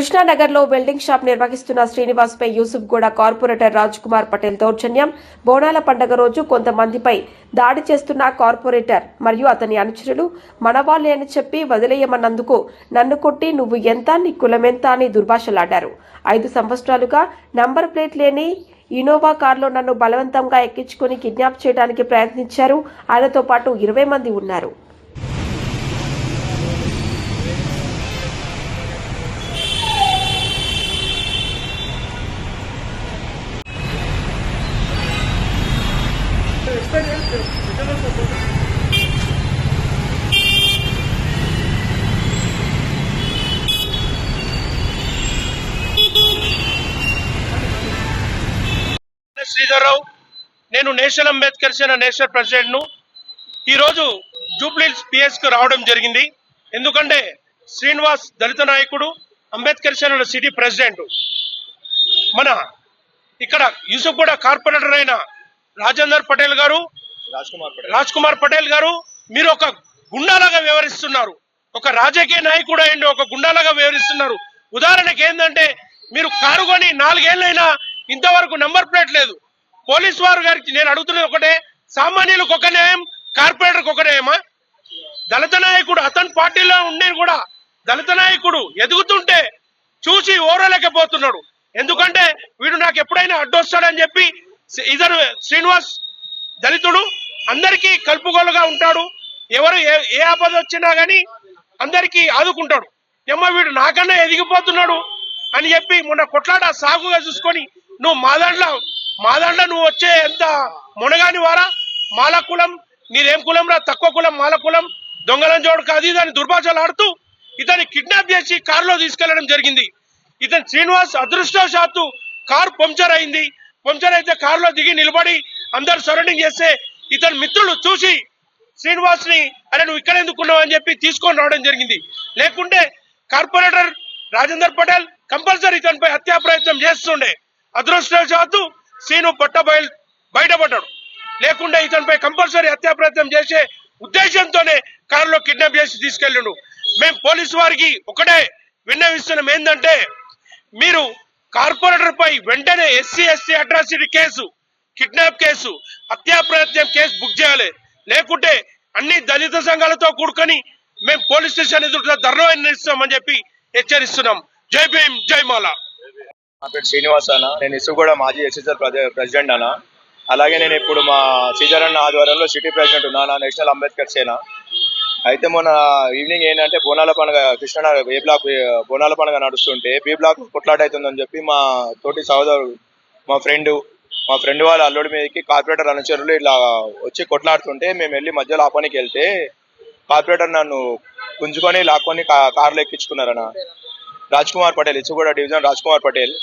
కృష్ణానగర్లో welding shop నిర్వహిస్తున్న శ్రీనివాస్ పై యూసుఫ్ గూడ corporator Raj Kumar Patel దౌర్జన్యం. బోనాల పండగ రోజు కొంతమందిపై దాడి చేస్తున్న కార్పొరేటర్ మరియు అతని అనుచరులు మనవాళ్ళే అని చెప్పి వదిలేయమన్నందుకు నన్ను కొట్టి నువ్వు ఎంత నీ కులమెంత అని దుర్భాషలాడారు. ఐదు సంవత్సరాలుగా నంబర్ ప్లేట్ లేని ఇనోవా కారులో నన్ను బలవంతంగా ఎక్కించుకుని కిడ్నాప్ చేయడానికి ప్రయత్నించారు. ఆయనతో పాటు ఇరవై మంది ఉన్నారు. శ్రీధర్రావు నేను నేషనల్ అంబేద్కర్ సేన నేషనల్ ప్రెసిడెంట్ను. ఈరోజు జూబ్లీస్ పిఎస్కు రావడం జరిగింది. ఎందుకంటే శ్రీనివాస్ దళిత నాయకుడు అంబేద్కర్ సేన సిటీ ప్రెసిడెంట్. మన ఇక్కడ యూసుఫ్ కూడా కార్పొరేటర్ అయిన రాజేందర్ పటేల్ గారు రాజ్ కుమార్ పటేల్. రాజ్ కుమార్ పటేల్ గారు మీరు ఒక గుండాలాగా వ్యవహరిస్తున్నారు. ఒక రాజకీయ నాయకుడు అయ్యండి ఒక గుండాలాగా వ్యవహరిస్తున్నారు. ఉదాహరణకి ఏంటంటే మీరు కారు కొని నాలుగేళ్ళైనా ఇంతవరకు నంబర్ ప్లేట్ లేదు. పోలీస్ వారు గారికి నేను అడుగుతున్నది ఒకటే సామాన్యులకు ఒక న్యాయం కార్పొరేటర్కి ఒక న్యాయమా? దళిత నాయకుడు అతని పార్టీలో ఉండే కూడా దళిత నాయకుడు ఎదుగుతుంటే చూసి ఓరలేకపోతున్నాడు. ఎందుకంటే వీడు నాకు ఎప్పుడైనా అడ్డొస్తాడని చెప్పి ఇతను శ్రీనివాస్ దళితుడు. అందరికీ కలుపుగోలుగా ఉంటాడు. ఎవరు ఏ ఏ ఆపద వచ్చినా కానీ అందరికీ ఆదుకుంటాడు. ఎమ్మ వీడు నాకన్నా ఎదిగిపోతున్నాడు అని చెప్పి మొన్న కొట్లాట సాగుగా చూసుకొని నువ్వు మా దాంట్లో మా దాంట్లో నువ్వు వచ్చే ఎంత మునగాని వారా? మాల కులం నీదేం కులం రా? తక్కువ కులం మాల కులం దొంగలం జోడు కాదు. ఇదని దుర్భాషలు ఆడుతూ ఇతన్ని కిడ్నాప్ చేసి కారులో తీసుకెళ్ళడం జరిగింది. ఇతను శ్రీనివాస్ అదృష్టవశాత్తు కారు పంక్చర్ అయింది. పంక్చర్ అయితే కారులో దిగి నిలబడి అందరు సరౌండింగ్ చేస్తే ఇతని మిత్రులు చూసి శ్రీనివాస్ని అరే నువ్వు ఇక్కడ ఎందుకున్నావు అని చెప్పి తీసుకొని రావడం జరిగింది. లేకుంటే కార్పొరేటర్ రాజేందర్ పటేల్ కంపల్సరీ ఇతనిపై హత్యా ప్రయత్నం చేస్తుండే. అదృష్టవశాత్తు శ్రీను పట్టబయల్ బయటపడ్డాడు. లేకుంటే ఇతనిపై కంపల్సరీ హత్యా ప్రయత్నం చేసే ఉద్దేశంతోనే కారులో కిడ్నాప్ చేసి తీసుకెళ్ళిండు. మేము పోలీసు వారికి ఒకటే విన్నవిస్తున్నాం. ఏంటంటే మీరు కార్పొరేటర్ పై వెంటనే SC SC atrocity case kidnap case హత్యాప్రయత్నం case book చేయాలి. లేకుంటే అన్ని దళిత సంఘాలతో కూడుకొని మేము పోలీస్ స్టేషన్ ఎదుట ధర్నా నిర్ణయిస్తామని చెప్పి హెచ్చరిస్తున్నాం. జై భీమ్ జై మాలా. నా పేరు శ్రీనివాస్ అన్న. నేను మాజీ ఎస్ఎస్ఆర్ ప్రెసిడెంట్ అన్న. అలాగే నేను ఇప్పుడు మా సీజర్ అన్న ఆధ్వర్యంలో సిటీ ప్రెసిడెంట్ ఉన్నాను నేషనల్ అంబేద్కర్ సేన. అయితే మొన్న ఈవినింగ్ ఏంటంటే బోనాల పండుగ కృష్ణనగర్ ఏ బ్లాక్ బోనాల పండుగ నడుస్తుంటే బి బ్లాక్ కొట్లాట అవుతుందని చెప్పి మా తోటి సహోదరుడు మా ఫ్రెండ్ మా ఫ్రెండ్ వాళ్ళ అల్లుడి మీదకి కార్పొరేటర్ అనుచరులు ఇలా వచ్చి కొట్లాడుతుంటే మేము వెళ్ళి మధ్యలో ఆపనికి వెళ్తే కార్పొరేటర్ నన్ను గుంజుకొని లాక్కొని కా- కార్లో ఎక్కించుకున్నారన్న. రాజ్ కుమార్ పటేల్ కూడా డివిజన్ రాజ్ కుమార్ పటేల్.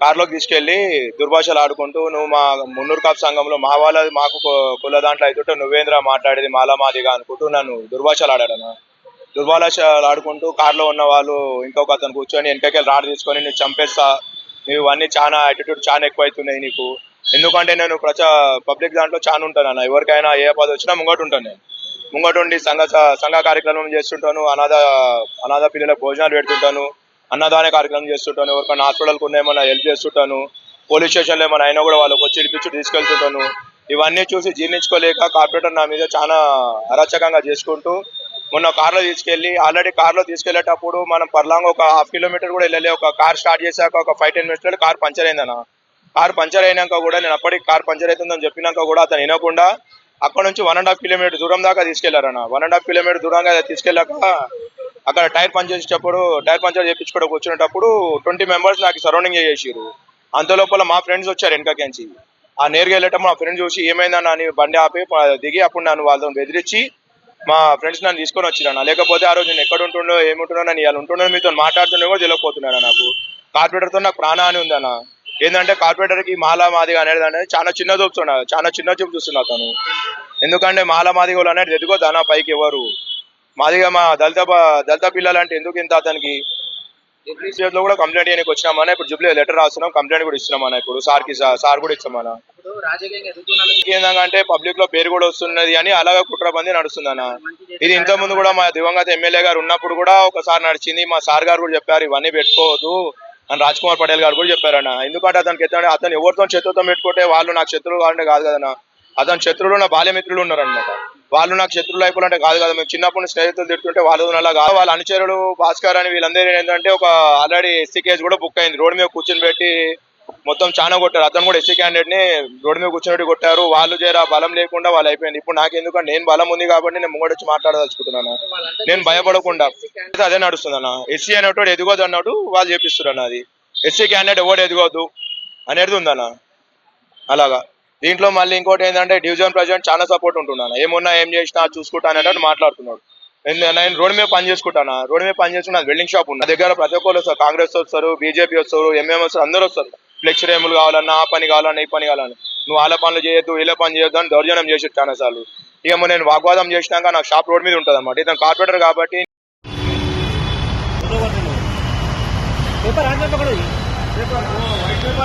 కార్లోకి తీసుకెళ్ళి దుర్భాషలు ఆడుకుంటూ నువ్వు మా మున్నూరు కాపు సంఘంలో మా వాళ్ళ మాకు కుల దాంట్లో అయితే నువ్వేంద్ర మాట్లాడేది మాలా మాదిగా అనుకుంటూ నన్ను దుర్భాషలు ఆడాడను దుర్భాషలు ఆడుకుంటూ కార్లో ఉన్న వాళ్ళు ఇంకొక అతను కూర్చొని వెనకకెళ్ళి రాడ్ తీసుకొని నువ్వు చంపేస్తా నువ్వు అన్ని చాలా యాటిట్యూడ్ చాలా ఎక్కువ అవుతున్నాయి నీకు. ఎందుకంటే నేను ప్రచా పబ్లిక్ దాంట్లో చాలా ఉంటాను అన్న. ఎవరికైనా ఏ పది వచ్చినా ముంగట ఉంటాను నేను. ముంగట ఉండి సంఘ సంఘ కార్యక్రమం చేస్తుంటాను అనాథ అనాథ పిల్లలకు భోజనాలు పెడుతుంటాను. అన్నదాన కార్యక్రమం చేస్తుంటాను ఎవరికైనా హాస్పిటల్కి ఉన్న ఏమైనా హెల్ప్ చేస్తుంటాను పోలీస్ స్టేషన్లో ఏమైనా అయినా కూడా వాళ్ళకి వచ్చి ఇడిపించి తీసుకెళ్తుంటాను. ఇవన్నీ చూసి జీర్ణించుకోలేక కార్పొరేటర్ నా మీద చాలా అరాచకంగా చేసుకుంటూ మొన్న కార్లో తీసుకెళ్ళి ఆల్రెడీ కార్లో తీసుకెళ్ళేటప్పుడు మనం పర్లాంగ్ ఒక హాఫ్ కిలోమీటర్ కూడా వెళ్ళలే ఒక కార్ స్టార్ట్ చేశాక ఒక five ten minutes car puncture అయిందన్న కార్ పంచర్ అయినాక కూడా నేను అప్పటికి కార్ పంచర్ అవుతుందని చెప్పినాక కూడా అతను వినకుండా అక్కడ నుంచి వన్ అండ్ హాఫ్ కిలోమీటర్ దూరం దాకా తీసుకెళ్ళారన్న. వన్ అండ్ హాఫ్ కిలోమీటర్ దూరంగా తీసుకెళ్ళాక అక్కడ టైర్ పంచర్ చేసేటప్పుడు టైర్ పంచర్ చేయించుకోవడం వచ్చినప్పుడు ట్వంటీ మెంబర్స్ నాకు సరౌండింగ్ చేసేసారు అంత లోపల మా ఫ్రెండ్స్ వచ్చారు వెనకకించి ఆ నేరుగా వెళ్ళటం మా ఫ్రెండ్స్ చూసి ఏమైందని అని బండి ఆపి దిగి అప్పుడు నన్ను వాళ్ళతో బెదిరించి మా ఫ్రెండ్స్ నన్ను తీసుకొని వచ్చిరన్న. లేకపోతే ఆ రోజు నేను ఎక్కడ ఉంటుండో ఏముంటుండో నేను ఇలా ఉంటుండో మీతో మాట్లాడుతుండే కూడా తెలియకపోతున్నాను నాకు. కార్పొరేటర్తో నాకు ప్రాణాన్ని ఉందన్న. ఏంటంటే కార్పొరేటర్కి మాలా మాదిగా అనేది అనేది చాలా చిన్న చూపుతున్నా చాలా చిన్న చూపు చూస్తున్నా తను ఎందుకంటే మాలా మాదిగోలు అనేది ఎదుగోదానా పైకి ఎవరు. మాదిగా మా దళిత దళిత పిల్లలు అంటే ఎందుకు ఇంత అతనికి? లో కూడా కంప్లైంట్ చేయడానికి వచ్చినామన్నా ఇప్పుడు జూబ్లీ లెటర్ రాస్తున్నాం కంప్లైంట్ కూడా ఇస్తున్నామన్నా ఇప్పుడు సార్కి సార్ కూడా ఇస్తామన్నా. ఇప్పుడు రాజకీయంగా ఎదుగుతున్న ఏంటంటే పబ్లిక్లో పేరు కూడా వస్తున్నది అని అలాగే కుట్రబంది నడుస్తుందన్న మంచి ఇది ఇంత ముందు కూడా మా దివంగత ఎమ్మెల్యే గారు ఉన్నప్పుడు కూడా ఒకసారి నడిచింది మా సార్ గారు కూడా చెప్పారు ఇవన్నీ పెట్టుకోవద్దు అని రాజ్ కుమార్ పటేల్ గారు కూడా చెప్పారన్న. ఎందుకంటే అతనికి ఎత్తండి అతను ఎవరితో శత్రుతో పెట్టుకుంటే వాళ్ళు నాకు శత్రువులు కావాలంటే కాదు కదన్నా. అతని శత్రువులు నా బాల్యమిత్రులు ఉన్నారనమాట వాళ్ళు నాకు శత్రువులు అయిపోవాలంటే కాదు కదా మేము చిన్నప్పుడు స్నేహితులు తిడుతుంటే వాళ్ళు అలా కాదు వాళ్ళ అనుచరులు భాస్కర్ అని వీళ్ళందరూ ఏంటంటే ఒక ఆల్రెడీ ఎస్సీ కేసు కూడా బుక్ అయింది. రోడ్డు మీద కూర్చొని పెట్టి మొత్తం చాలా కొట్టారు. అతను కూడా ఎస్సీ క్యాండిడేట్ని రోడ్డు మీద కూర్చున్నట్టు కొట్టారు. వాళ్ళు చేరా బలం లేకుండా వాళ్ళు అయిపోయింది. ఇప్పుడు నాకు ఎందుకంటే నేను బలం ఉంది కాబట్టి నేను ముంగడు వచ్చి మాట్లాడదలుచుకుంటున్నాను. నేను భయపడకుండా. అదే నడుస్తుంది అన్న. ఎస్సీ అనేటోడు ఎదుగోదు అన్నాడు వాళ్ళు చేపిస్తున్నారు అది. ఎస్సీ క్యాండిడేట్ ఎవడు ఎదుగోదు అనేది ఉందన్న. అలాగా. దీంట్లో మళ్ళీ ఇంకోటి ఏంటంటే డివిజన్ ప్రెసిడెంట్ చాలా సపోర్ట్ ఉంటున్నాను ఏమున్నా ఏం చేసినా చూసుకుంటా అనేటట్టు మాట్లాడుతున్నాడు. నేను రోడ్ మీద పని చేసుకుంటాను రోడ్ మీద పని చేసుకున్నా వెల్డింగ్ షాప్ ఉంది. దగ్గర ప్రతి ఒక్కరు వస్తారు. కాంగ్రెస్ వస్తారు బీజేపీ వస్తారు ఎంఎం వస్తారు అందరూ వస్తారు. ఫ్లెక్చర్ ఏములు కావాలన్నా ఆ పని కావాలన్నా ఈ పని కావాలని నువ్వు వాళ్ళ పనులు చేయొద్దు వీళ్ళ పని చేయొద్దు అని దౌర్జన్యం చేసి చాలా సార్లు ఇక నేను వాగ్వాదం చేసినాక నాకు షాప్ రోడ్ మీద ఉంటుంది అన్నమాట ఇతను కార్పొరేటర్ కాబట్టి పేపర్ పేపర్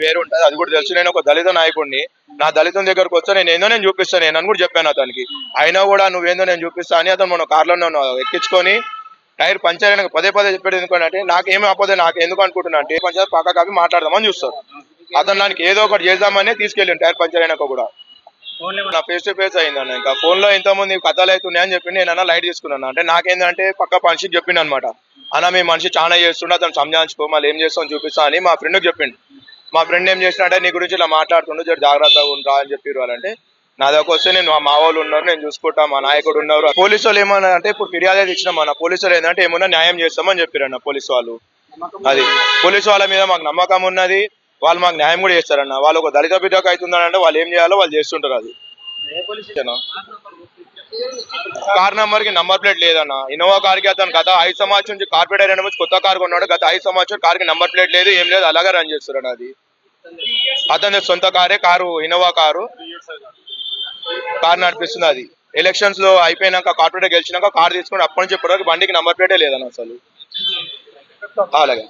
వేరు ఉంటుంది. అది కూడా తెలుసు. నేను ఒక దళిత నాయకుడిని. నా దళితం దగ్గరకు వస్తే నేను ఏందో నేను చూపిస్తాను నేను అని కూడా చెప్పాను అతనికి. అయినా కూడా నువ్వేందో నేను చూపిస్తా అని అతను మన కార్లో ఎక్కించుకొని టైర్ పంచర్ అయినా పదే పదే చెప్పేది ఎందుకంటే నాకేమి అప్పదే నాకు ఎందుకు అనుకుంటున్నా అంటే పంచర్ పక్క కాపి మాట్లాడదామని చూస్తారు అతను దానికి ఏదో ఒకటి చేద్దామని తీసుకెళ్ళాను టైర్ పంచర్ అయినాక కూడా. నా ఫేస్ టు ఫేస్ అయిందన్న ఇంకా ఫోన్లో ఇంతమంది కథలు అవుతున్నాయని చెప్పి నేను లైట్ తీసుకున్నాను. అంటే నాకేందంటే పక్క మనిషికి చెప్పిండు అనమాట అన్న మీ మనిషి చాలా చేస్తుండే. అతను సంజాయించుకో మళ్ళీ ఏం చేస్తాం చూపిస్తా అని మా ఫ్రెండ్కి చెప్పిండు. మా ఫ్రెండ్ ఏం చేసినట్టే నీ గురించి ఇలా మాట్లాడుతుండు జర జాగ్రత్తగా ఉండరా అని చెప్పారు వాళ్ళంటే నా దగ్గర వస్తే నేను మా- వాళ్ళు ఉన్నారు నేను చూసుకుంటా మా నాయకుడు ఉన్నారు పోలీసు వాళ్ళు ఏమన్నా అంటే ఇప్పుడు ఫిర్యాదు ఇచ్చినాం మన పోలీసు వాళ్ళు ఏంటంటే ఏమన్నా న్యాయం చేస్తామని చెప్పారన్న పోలీసు వాళ్ళు అది పోలీసు వాళ్ళ మీద మాకు నమ్మకం ఉన్నది వాళ్ళు మాకు న్యాయం కూడా చేస్తారన్న. వాళ్ళు ఒక దళిత బిడ్డకు అవుతుందని అంటే వాళ్ళు ఏం చేయాలో వాళ్ళు చేస్తుంటారు అది? కార్ నంబర్కి నంబర్ ప్లేట్ లేదన్న. ఇన్నోవా కార్కి అతను గత ఐదు సంవత్సరం నుంచి కార్పొరేటర్ అయిన నుంచి కొత్త కార్ కొన్నాడు. గత ఐదు సంవత్సరం కార్కి నంబర్ ప్లేట్ లేదు ఏం లేదు అలాగే రన్ చేస్తున్నాడు అది. అతని సొంత కారే కారు ఇన్నోవా కారు. కార్ నడిపిస్తుంది అది. ఎలక్షన్స్లో అయిపోయినాక కార్పొరేటర్ గెలిచినాక కార్ తీసుకుని అప్పటి నుంచి ఇప్పటివరకు బండికి నంబర్ ప్లేటే లేదన్న అసలు. అలాగే.